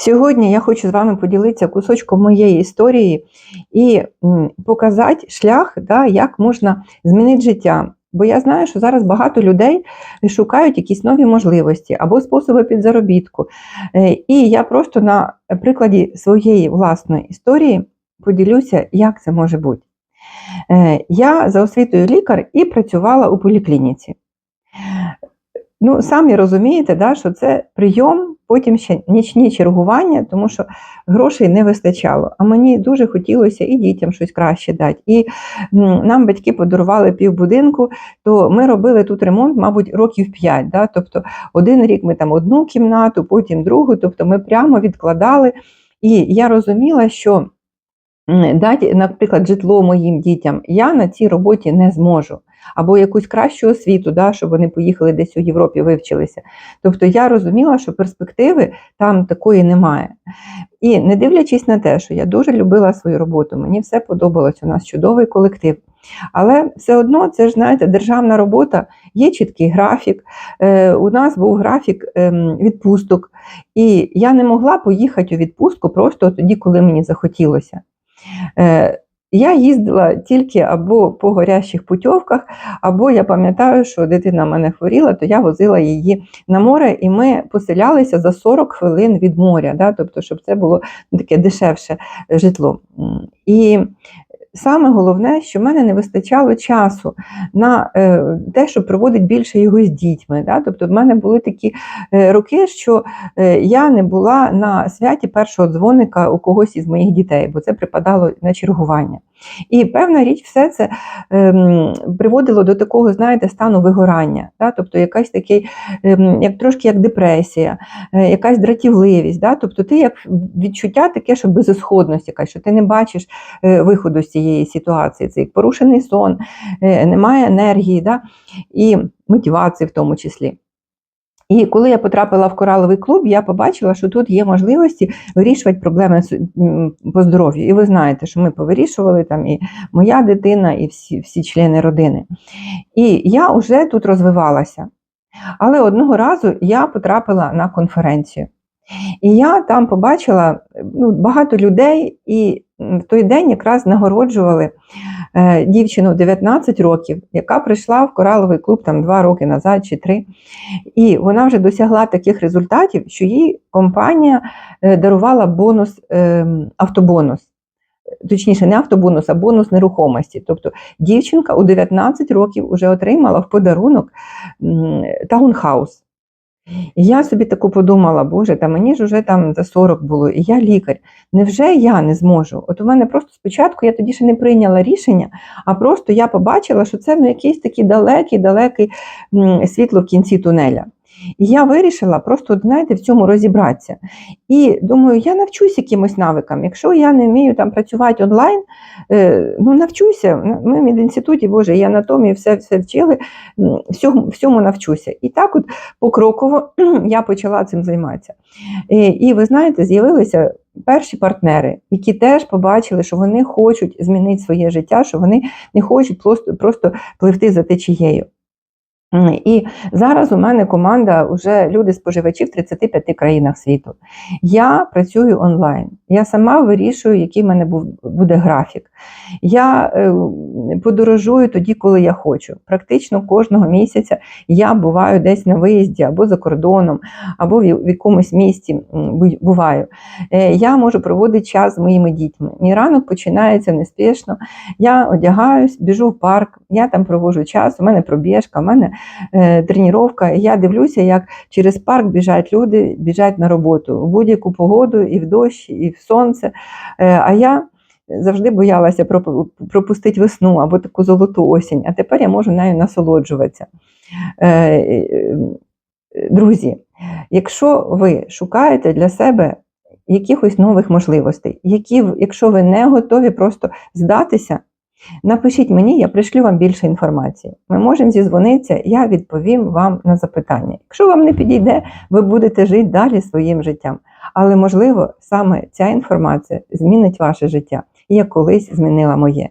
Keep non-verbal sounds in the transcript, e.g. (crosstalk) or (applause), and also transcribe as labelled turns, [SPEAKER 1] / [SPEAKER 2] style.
[SPEAKER 1] Сьогодні я хочу з вами поділитися кусочком моєї історії і показати шлях, да, як можна змінити життя. Бо я знаю, що зараз багато людей шукають якісь нові можливості або способи підзаробітку. Е, І я просто на прикладі своєї власної історії поділюся, як це може бути. Е, Я за освітою лікар і працювала у поліклініці. Ну, самі розумієте, да, що це прийом, потім ще нічні чергування, тому що грошей не вистачало. А мені дуже хотілося і дітям щось краще дати. І нам батьки подарували півбудинку, то ми робили тут ремонт, мабуть, років 5. Да? Тобто один рік ми там одну кімнату, потім другу. Тобто ми прямо відкладали. І я розуміла, що дати, наприклад, житло моїм дітям я на цій роботі не зможу. Або якусь кращу освіту, да, щоб вони поїхали десь у Європі, вивчилися. Тобто я розуміла, що перспективи там такої немає. І не дивлячись на те, що я дуже любила свою роботу, мені все подобалось, у нас чудовий колектив. Але все одно це ж знаєте, державна робота, є чіткий графік. Е, у нас був графік ем, відпусток, і я не могла поїхати у відпустку просто тоді, коли мені захотілося. Е, я їздила тільки або по горящих путьовках, або я пам'ятаю, що дитина мене хворіла, то я возила її на море, і ми поселялися за 40 хвилин від моря, да? тобто, щоб це було таке дешевше житло. І саме головне, що в мене не вистачало часу на е, те, щоб проводити більше його з дітьми. Да? Тобто, в мене були такі е, роки, що е, я не була на святі першого дзвоника у когось із моїх дітей, бо це припадало на чергування. І певна річ, все це ем, приводило до такого, знаєте, стану вигорання, да? тобто якась такий, ем, як трошки як депресія, е, якась дратівливість. Да? Тобто ти як відчуття таке, що безісходність якась, що ти не бачиш е, виходу з цієї ситуації, це як порушений сон, е, немає енергії да? і мотивації в тому числі. І коли я потрапила в кораловий клуб, я побачила, що тут є можливості вирішувати проблеми по здоров'ю. І ви знаєте, що ми повирішували там і моя дитина, і всі, всі члени родини. І я вже тут розвивалася. Але одного разу я потрапила на конференцію. І я там побачила ну, багато людей, і в той день якраз нагороджували е, дівчину 19 років, яка прийшла в кораловий клуб там два роки назад чи три. І вона вже досягла таких результатів, що їй компанія е, дарувала бонус, е, автобонус. Точніше, не автобонус, а бонус нерухомості. Тобто дівчинка у 19 років вже отримала в подарунок таунхаус. І я собі таку подумала, боже, та мені ж вже там за 40 було, і я лікар. Невже я не зможу? От у мене просто спочатку я тоді ще не прийняла рішення, а просто я побачила, що це ну, якийсь такий далекий, далекий світло в кінці тунеля. І я вирішила просто, знаєте, в цьому розібратися. І думаю, я навчусь якимось навикам. Якщо я не вмію там працювати онлайн, е, ну навчуся. Ми в медінституті, Боже, і анатомії все, все вчили, всьому, всьому навчуся. І так от покроково (clears throat) я почала цим займатися. І, і ви знаєте, з'явилися перші партнери, які теж побачили, що вони хочуть змінити своє життя, що вони не хочуть просто, просто пливти за течією. І зараз у мене команда вже люди-споживачі в 35 країнах світу. Я працюю онлайн. Я сама вирішую, який в мене буде графік. Я е, подорожую тоді, коли я хочу. Практично кожного місяця я буваю десь на виїзді або за кордоном, або в якомусь місті буваю. Е, Я можу проводити час з моїми дітьми. Мій ранок починається неспішно. Я одягаюсь, біжу в парк, я там проводжу час, у мене пробіжка, у мене тренування. Я дивлюся, як через парк біжать люди, біжать на роботу у будь-яку погоду, і в дощ, і в сонце. Е, а я завжди боялася пропустити весну або таку золоту осінь, а тепер я можу нею насолоджуватися. Е, е, Друзі, якщо ви шукаєте для себе якихось нових можливостей, які, якщо ви не готові просто здатися, напишіть мені, я пришлю вам більше інформації. Ми можемо зізвонитися, я відповім вам на запитання. Якщо вам не підійде, ви будете жити далі своїм життям. Але, можливо, саме ця інформація змінить ваше життя, як колись змінила моє.